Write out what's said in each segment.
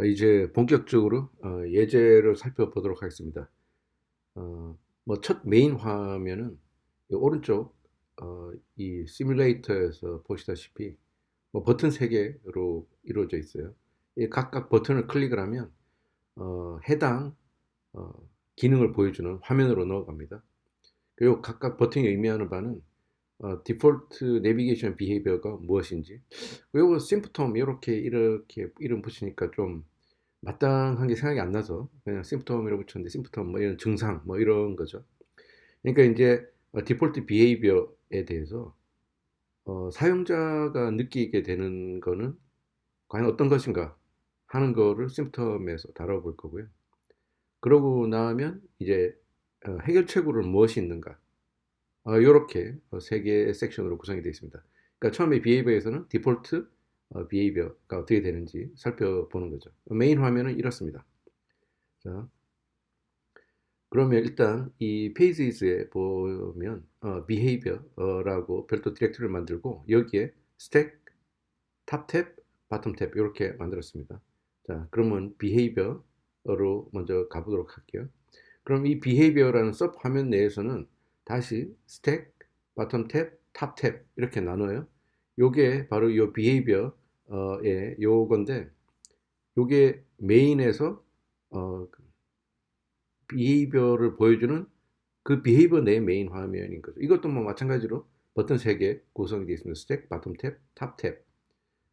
자, 이제 본격적으로 어, 예제를 살펴보도록 하겠습니다. 어, 뭐 첫 메인 화면은 이 오른쪽 어, 이 시뮬레이터에서 보시다시피 뭐 버튼 3개로 이루어져 있어요. 이 각각 버튼을 클릭을 하면 어, 해당 어, 기능을 보여주는 화면으로 넘어갑니다. 그리고 각각 버튼이 의미하는 바는 어, 디폴트 내비게이션 비헤이비어가 무엇인지 그리고 심프톰 이렇게 이렇게 이름 붙이니까 좀 마땅한 게 생각이 안 나서 그냥 심프톰이라고 붙였는데 심프톰 뭐 이런 증상 뭐 이런 거죠. 그러니까 이제 어, 디폴트 비헤이비어에 대해서 어, 사용자가 느끼게 되는 거는 과연 어떤 것인가 하는 거를 심프톰에서 다뤄볼 거고요. 그러고 나면 이제 어, 해결책으로는 무엇이 있는가 이렇게 어, 세 개의 섹션으로 구성이 되어 있습니다. 그러니까 처음에 비헤이비어에서는 디폴트 어, 비헤이비어가 어떻게 되는지 살펴보는 거죠. 메인 화면은 이렇습니다. 자, 그러면 일단 이 페이지스에 보면 어, behavior라고 별도 디렉토리를 만들고 여기에 스택, 탑탭, 바텀탭 이렇게 만들었습니다. 자, 그러면 behavior로 먼저 가보도록 할게요. 그럼 이 behavior라는 섭 화면 내에서는 다시 스택, 바텀탭, 탑탭 이렇게 나눠요. 요게 바로 요 behavior 의 요건데 요게 메인에서 어, behavior를 보여주는 그 behavior 내 메인 화면인 거죠. 이것도 뭐 마찬가지로 버튼 3개 구성이 되어 있습니다. 스택, 바텀 탭, 탑 탭.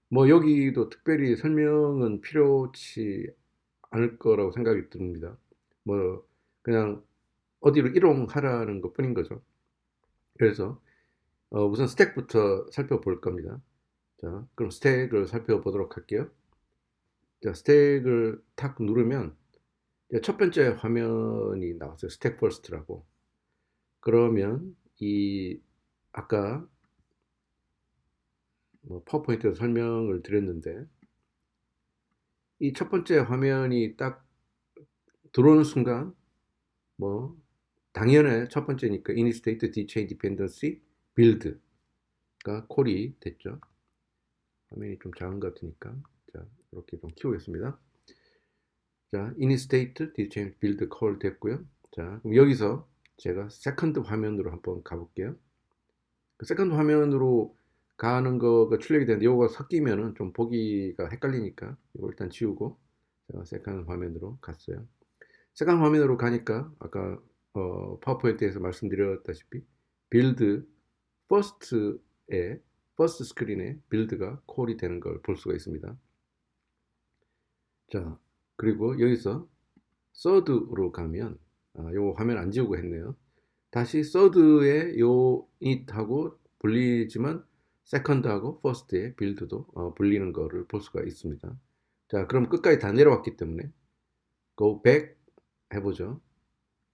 뭐 여기도 특별히 설명은 필요치 않을 거라고 생각이 듭니다. 뭐 그냥 어디로 이동하라는 것 뿐인 거죠. 그래서 어 우선 스택부터 살펴볼 겁니다. 자, 그럼 스택을 살펴보도록 할게요. 자, 스택을 탁 누르면 첫 번째 화면이 나왔어요. 스택 퍼스트라고. 그러면 이 아까 뭐 파워포인트에서 설명을 드렸는데 이 첫 번째 화면이 딱 들어오는 순간 뭐 당연히 첫 번째니까 init-state dchain dependency build가 콜이 됐죠. 화면이 좀 작은 것 같으니까 자 이렇게 좀 키우겠습니다. 자, init-state dchain build call 됐고요. 자, 그럼 여기서 제가 세컨드 화면으로 한번 가볼게요. 그 세컨드 화면으로 가는 거가 출력이 되는데 이거가 섞이면은 좀 보기가 헷갈리니까 이거 일단 지우고 제가 세컨드 화면으로 갔어요. 세컨드 화면으로 가니까 아까 어, 파워포인트에서 말씀드렸다시피 빌드 퍼스트에 퍼스트 스크린에 빌드가 콜이 되는 걸 볼 수가 있습니다. 자, 그리고 여기서 서드로 가면 아, 요 화면 안 지우고 했네요. 다시 서드에 요 it하고 불리지만 세컨드하고 퍼스트의 빌드도 어, 불리는 거를 볼 수가 있습니다. 자, 그럼 끝까지 다 내려왔기 때문에 go back 해보죠.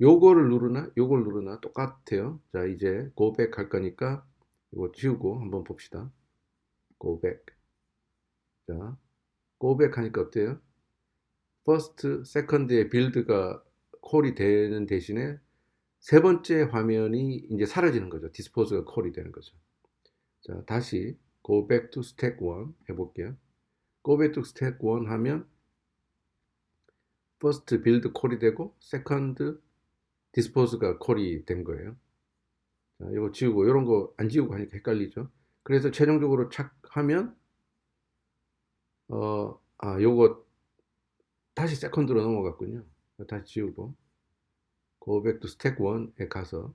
요거를 누르나 요걸 누르나 똑같아요. 자, 이제 go back 할 거니까 이거 지우고 한번 봅시다. go back. 자, go back 하니까 어때요? 퍼스트, 세컨드의 빌드가 콜이 되는 대신에 세 번째 화면이 이제 사라지는 거죠. 디스포즈가 콜이 되는 거죠. 자, 다시 go back to stack 1 해볼게요. go back to stack 1 하면 first build 콜이 되고 second dispose가 콜이 된 거예요. 자, 이거 지우고 이런 거 안 지우고 하니까 헷갈리죠. 그래서 최종적으로 착 하면 어, 아, 요거 다시 세컨드로 넘어갔군요. 다시 지우고 to stack 1에 가서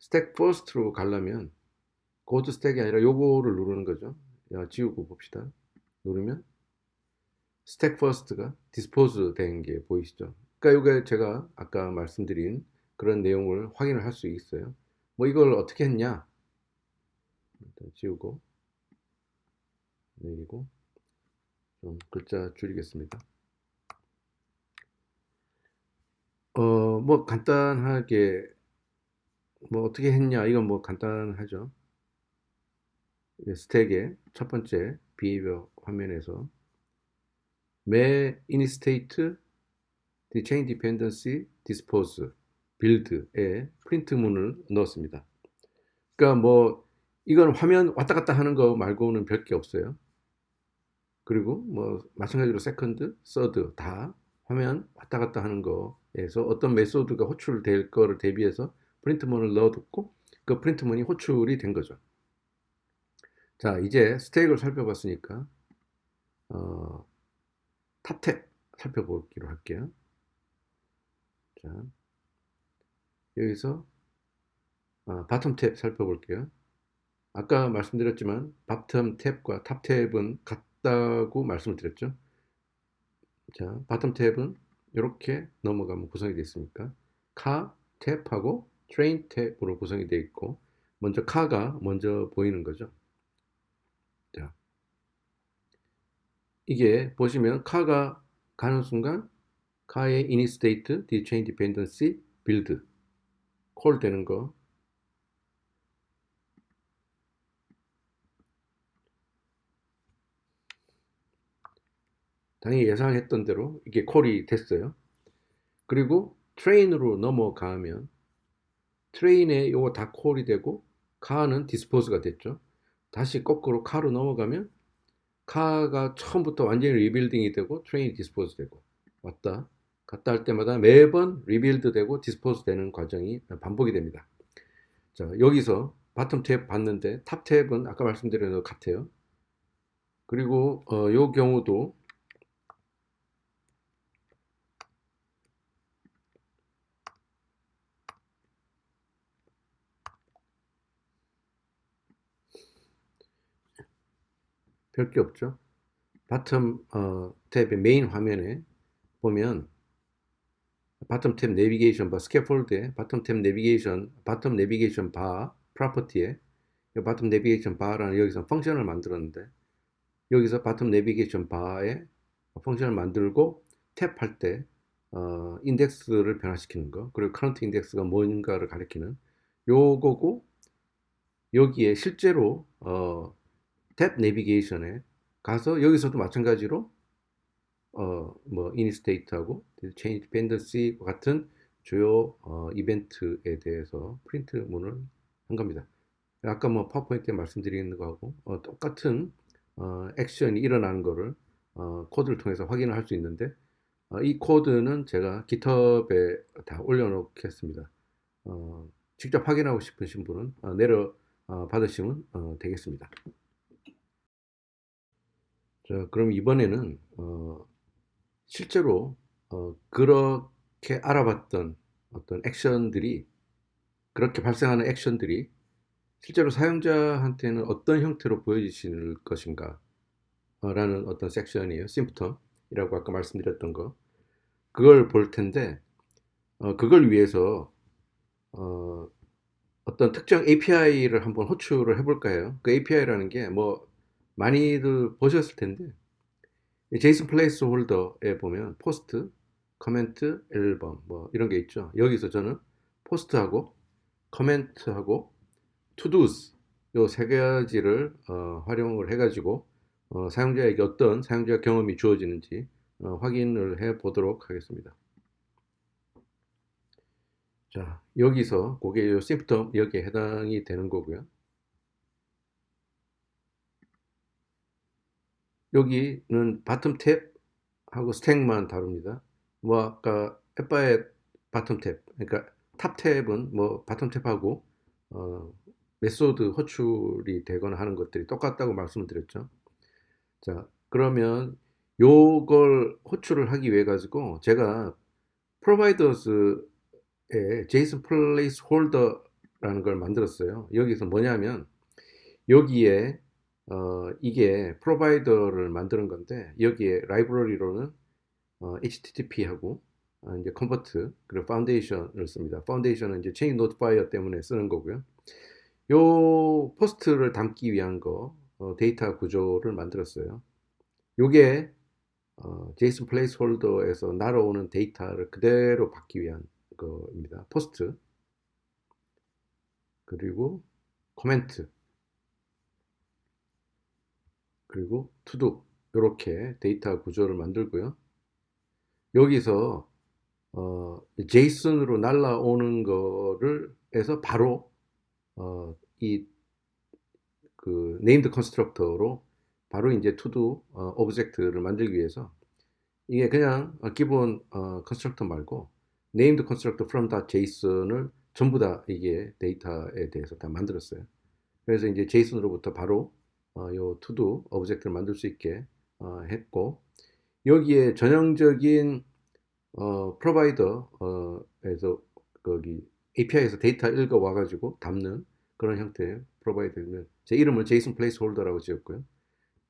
stack first로 가려면 to stack이 아니라 요거를 누르는 거죠. 야, 지우고 봅시다. 누르면 stack first가 dispose 된 게 보이시죠? 그러니까 이게 제가 아까 말씀드린 그런 내용을 확인을 할 수 있어요. 뭐 이걸 어떻게 했냐? 일단 지우고 내리고 좀 글자 줄이겠습니다. 어, 뭐 간단하게 뭐 어떻게 했냐 이건 뭐 간단하죠. 스택의 첫 번째 비헤이비어 화면에서 매 init-state the chain dependency dispose build에 프린트 문을 넣었습니다. 그러니까 뭐 이건 화면 왔다 갔다 하는 거 말고는 별 게 없어요. 그리고 뭐 마찬가지로 세컨드, 서드 다 화면 왔다 갔다 하는 거에서 어떤 메소드가 호출될 거를 대비해서 프린트문을 넣어뒀고 그 프린트문이 호출이 된 거죠. 자 이제 스택을 살펴봤으니까 어, 탑탭 살펴보기로 할게요. 자 여기서 아, 바텀 탭 살펴볼게요. 아까 말씀드렸지만 바텀 탭과 탑 탭은 같다고 말씀을 드렸죠. 자, 바텀 탭은 이렇게 넘어가면 구성이 되어 있습니까? 카 탭하고 트레인 탭으로 구성이 되어 있고 먼저 카가 먼저 보이는 거죠. 자, 이게 보시면 카가 가는 순간 카의 init state, the chain 콜 되는 거 당연히 예상했던 대로 이게 콜이 됐어요. 그리고 트레인으로 넘어가면 트레인에 요거 다 콜이 되고 카는 디스포즈가 됐죠. 다시 거꾸로 카로 넘어가면 카가 처음부터 완전히 리빌딩이 되고 트레인이 디스포즈 되고 왔다 갔다 할 때마다 매번 리빌드 되고 디스포즈 되는 과정이 반복이 됩니다. 자 여기서 바텀 탭 봤는데 탑 탭은 아까 말씀드린 것 같아요. 그리고 어, 요 경우도 별게 없죠. 바텀 어, 탭의 메인 화면에 보면 바텀 탭 내비게이션 바 스캐폴드에 바텀 탭 내비게이션 바텀 내비게이션 바 프로퍼티에 바텀 내비게이션 바라는 여기서 펑션을 만들었는데 여기서 바텀 내비게이션 바에 펑션을 만들고 탭할 때 어, 인덱스를 변화시키는 거 그리고 커런트 인덱스가 뭔가를 가리키는 요거고 여기에 실제로 어, 탭 내비게이션에 가서 여기서도 마찬가지로 어, 뭐 이니스테이트하고 체인지 디펜던시 같은 주요 어, 이벤트에 대해서 프린트 문을 한 겁니다. 아까 뭐 파워포인트에 말씀드리는 거하고 어, 똑같은 어, 액션이 일어나는 거를 어, 코드를 통해서 확인을 할 수 있는데 어, 이 코드는 제가 GitHub에 다 올려놓겠습니다. 어, 직접 확인하고 싶으신 분은 어, 내려 어, 받으시면 어, 되겠습니다. 자, 그럼 이번에는 어, 실제로 어, 그렇게 알아봤던 어떤 액션들이 그렇게 발생하는 액션들이 실제로 사용자한테는 어떤 형태로 보여지실 것인가 어, 라는 어떤 섹션이에요. 심프텀이라고 아까 말씀드렸던 거. 그걸 볼 텐데 어, 그걸 위해서 어, 어떤 특정 API를 한번 호출을 해볼까 해요. 그 API라는 게 뭐 많이들 보셨을 텐데 제이슨 플레이스 홀더에 보면 포스트, 커멘트, 앨범 뭐 이런 게 있죠. 여기서 저는 포스트하고 커멘트하고 투두스 요 세 가지를 어, 활용을 해가지고 어, 사용자에게 어떤 사용자 경험이 주어지는지 어, 확인을 해 보도록 하겠습니다. 자 여기서 그게 요 심프텀 여기에 해당이 되는 거고요. 여기는 바텀 탭 하고 스택만 다룹니다. 뭐 아까 에빠의 바텀 탭, 그러니까 탑 탭은 뭐 바텀 탭하고 어, 메소드 호출이 되거나 하는 것들이 똑같다고 말씀을 드렸죠. 자, 그러면 요걸 호출을 하기 위해 가지고 제가 providers에 JSON placeholder라는 걸 만들었어요. 여기서 뭐냐면 여기에 어, 이게 프로바이더를 만드는 건데 여기에 라이브러리로는 어, HTTP하고 어, 이제 컨버트 그리고 파운데이션을 씁니다. 파운데이션은 이제 체인 노트파이어 때문에 쓰는 거고요. 요 포스트를 담기 위한 거 어, 데이터 구조를 만들었어요. 요게 어, JSON 플레이스홀더에서 날아오는 데이터를 그대로 받기 위한 거입니다. 포스트 그리고 코멘트 그리고 투두 이렇게 데이터 구조를 만들고요. 여기서 어, 제이슨으로 날라오는 거를 해서 바로 어, 이그 네임드 컨스트럭터로 바로 이제 투두 어, 오브젝트를 만들기 위해서 이게 그냥 어, 기본 어, 컨스트럭터 말고 named constructor from .json을 전부 다 이게 데이터에 대해서 다 만들었어요. 그래서 이제 JSON으로부터 바로 어, 요 투두 오브젝트를 만들 수 있게 어, 했고 여기에 전형적인 어, 프로바이더에서 거기 API에서 데이터 읽어 와가지고 담는 그런 형태의 프로바이더면 제 이름을 JSON placeholder라고 지었고요.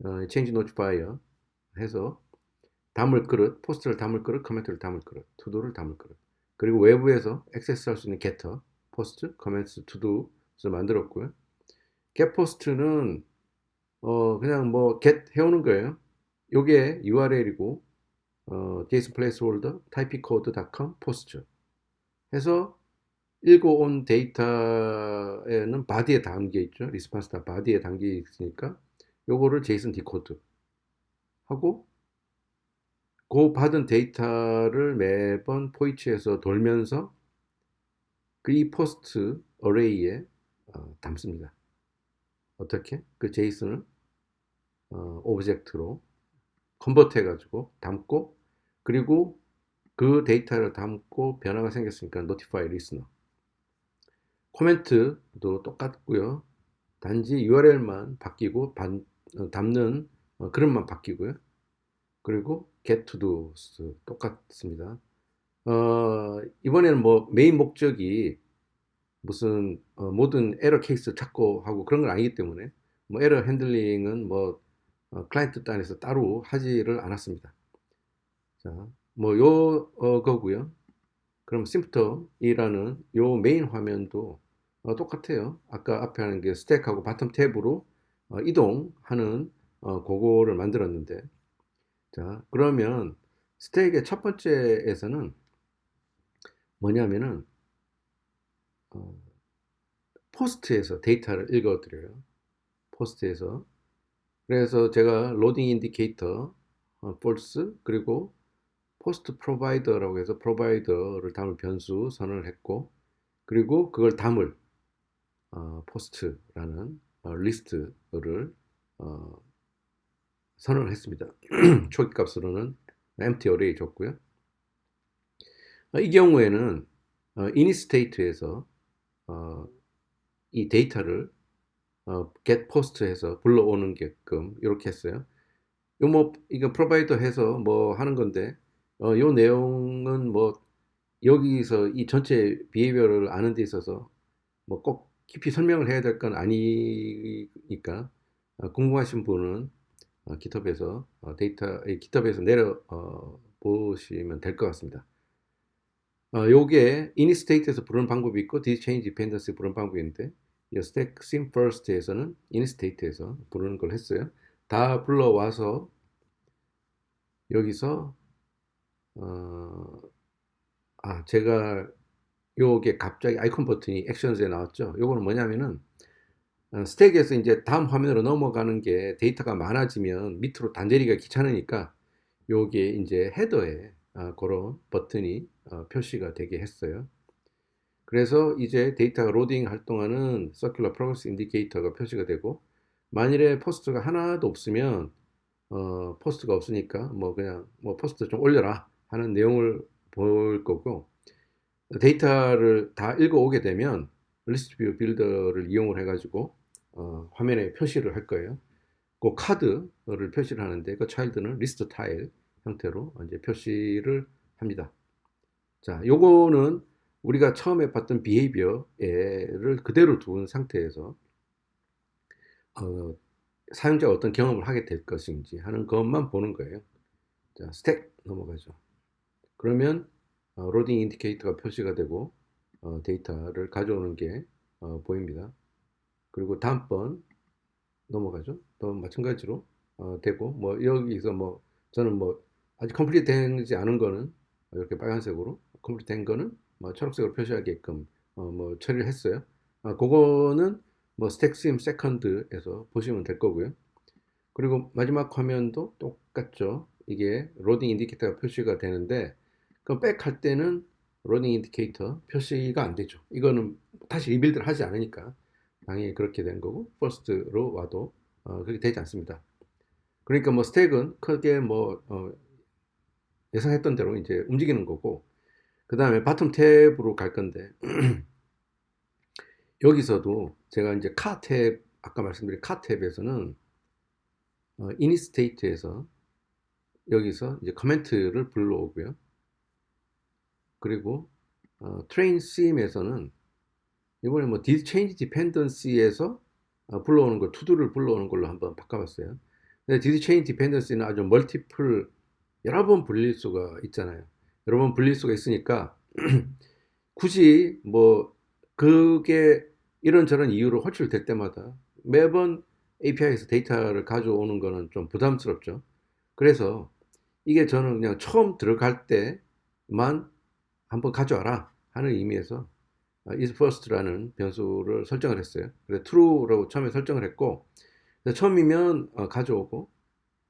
어, change notifier 해서 담을 그릇, 포스트를 담을 그릇, 커멘트를 담을 그릇, 투도를 담을 그릇. 그리고 외부에서 액세스할 수 있는 getter, 포스트, 커멘트, 투도를 만들었고요. get post는 어, 그냥 뭐 get 해오는 거예요. 요게 URL이고 어, JSON placeholder, typecode.com, post 해서 읽어온 데이터에는 바디에 담겨 있죠. 리스폰스 다 바디에 담겨 있으니까 요거를 JSON 디코드 하고 그 받은 데이터를 매번 포이치에서 돌면서 그 이 포스트 어레이에 어, 담습니다. 어떻게? 그 제이슨을 어, 오브젝트로 컨버트 해가지고 담고 그리고 그 데이터를 담고 변화가 생겼으니까 notify listener 코멘트도 똑같고요. 단지 URL만 바뀌고 반, 어, 담는 어, 그릇만 바뀌고요. 그리고 get to do's 똑같습니다. 어, 이번에는 뭐 메인 목적이 무슨 어, 모든 에러 케이스 찾고 하고 그런 건 아니기 때문에 뭐 에러 핸들링은 뭐 어, 클라이언트 단에서 따로 하지를 않았습니다. 자, 뭐요 어, 거고요. 그럼 심프터이라는 요 메인 화면도 어, 똑같아요. 아까 앞에 하는 게 스택하고 바텀 탭으로 어, 이동하는 어, 그거를 만들었는데 자 그러면 스택의 첫 번째에서는 뭐냐면은 어, 포스트에서 데이터를 읽어드려요. 포스트에서 그래서 제가 로딩 인디케이터 어, false 그리고 포스트 프로바이더라고 해서 프로바이더를 담을 변수 선언을 했고 그리고 그걸 담을 어, 포스트라는 어, 리스트를 어, 선언을 했습니다. 초기 값으로는 empty array 줬고요. 어, 이 경우에는 어, initstate에서 어, 이 데이터를 어, get post해서 불러오는 게끔 이렇게 했어요. 요뭐 이거 프로바이더 해서 뭐 하는 건데 어, 요 내용은 뭐 여기서 이 전체 비헤이비어를 아는 데 있어서 뭐 꼭 깊이 설명을 해야 될 건 아니니까 어, 궁금하신 분은 어, 깃허브에서 어, 데이터 깃허브에서 내려 어, 보시면 될 것 같습니다. 어, 요게 initstate에서 부르는 방법이 있고 discharge dependency 부르는 방법이 있는데 이 stack sim first에서는 initstate에서 부르는 걸 했어요. 다 불러와서 여기서 어, 아 제가 요게 갑자기 아이콘 버튼이 액션즈에 나왔죠. 요거는 뭐냐면은 어, 스택에서 이제 다음 화면으로 넘어가는 게 데이터가 많아지면 밑으로 단제리가 귀찮으니까 요게 이제 헤더에 아, 그런 버튼이 어, 표시가 되게 했어요. 그래서 이제 데이터가 로딩 할 동안은 Circular Progress Indicator가 표시가 되고 만일에 포스트가 하나도 없으면 어, 포스트가 없으니까 뭐 그냥 뭐 포스트 좀 올려라 하는 내용을 볼 거고 데이터를 다 읽어오게 되면 리스트 뷰 빌더를 이용을 해 가지고 어, 화면에 표시를 할 거예요. 그 카드를 표시를 하는데 그 차일드는 리스트 타일 형태로 이제 표시를 합니다. 자, 요거는 우리가 처음에 봤던 비헤이비어를 그대로 두은 상태에서 어, 사용자가 어떤 경험을 하게 될 것인지 하는 것만 보는 거예요. 자, 스택 넘어가죠. 그러면 어, 로딩 인디케이터가 표시가 되고 어, 데이터를 가져오는 게 어, 보입니다. 그리고 다음번 넘어가죠. 또 마찬가지로 어, 되고 뭐 여기서 뭐 저는 뭐 아직 컴플리트 되지 않은 거는 이렇게 빨간색으로 컴플리트 된 거는 뭐 초록색으로 표시하게끔 어, 뭐 처리를 했어요. 아, 그거는 뭐 스택심 세컨드에서 보시면 될 거고요. 그리고 마지막 화면도 똑같죠. 이게 로딩 인디케이터가 표시가 되는데 그럼 백할 때는 로딩 인디케이터 표시가 안 되죠. 이거는 다시 리빌드를 하지 않으니까 당연히 그렇게 된 거고 퍼스트로 와도 어, 그렇게 되지 않습니다. 그러니까 뭐 스택은 크게 뭐 어, 예상했던 대로 이제 움직이는 거고 그 다음에 바텀 탭으로 갈 건데 여기서도 제가 이제 카 탭 아까 말씀드린 카 탭에서는 어, 이니스테이트에서 여기서 이제 커멘트를 불러오고요. 그리고 어, 트레인 CM에서는 이번에 뭐 did change dependency에서 어, 불러오는 걸 투두를 불러오는 걸로 한번 바꿔봤어요. 근데 did change dependency는 아주 멀티플 여러 번 불릴 수가 있잖아요. 여러 번 불릴 수가 있으니까 굳이 뭐 그게 이런저런 이유로 호출될 때마다 매번 API에서 데이터를 가져오는 거는 좀 부담스럽죠. 그래서 이게 저는 그냥 처음 들어갈 때만 한번 가져와라 하는 의미에서 어, is first라는 변수를 설정을 했어요. 그래서 true라고 처음에 설정을 했고 처음이면 어, 가져오고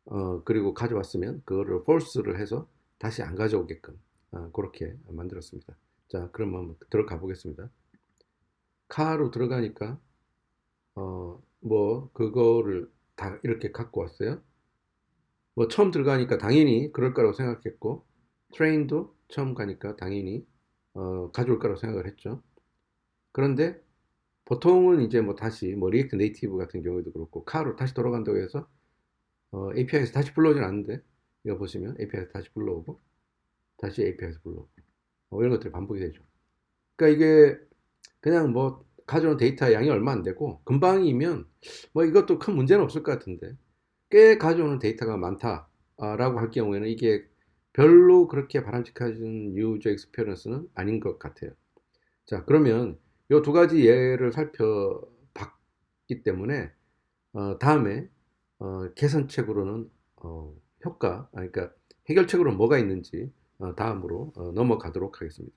어, 그리고 가져왔으면 그거를 false를 해서 다시 안 가져오게끔 어, 그렇게 만들었습니다. 자, 그럼 한번 들어가 보겠습니다. 카로 들어가니까 어, 뭐 그거를 다 이렇게 갖고 왔어요. 뭐 처음 들어가니까 당연히 그럴 거라고 생각했고 트레인도 처음 가니까 당연히 어, 가져올 거라고 생각을 했죠. 그런데 보통은 이제 뭐 다시 뭐 리액트 네이티브 같은 경우에도 그렇고 카로 다시 돌아간다고 해서 어, API에서 다시 불러오진 않는데 이거 보시면 API에서 다시 불러오고 다시 API에서 불러오고 뭐 이런 것들이 반복이 되죠. 그러니까 이게 그냥 뭐 가져온 데이터 양이 얼마 안 되고 금방이면 뭐 이것도 큰 문제는 없을 것 같은데 꽤 가져오는 데이터가 많다라고 할 경우에는 이게 별로 그렇게 바람직한 유저 익스페리언스는 아닌 것 같아요. 자 그러면 이 두 가지 예를 살펴봤기 때문에 어, 다음에 어, 개선책으로는 어, 효과, 아니, 그러니까 해결책으로 뭐가 있는지 어, 다음으로 어, 넘어가도록 하겠습니다.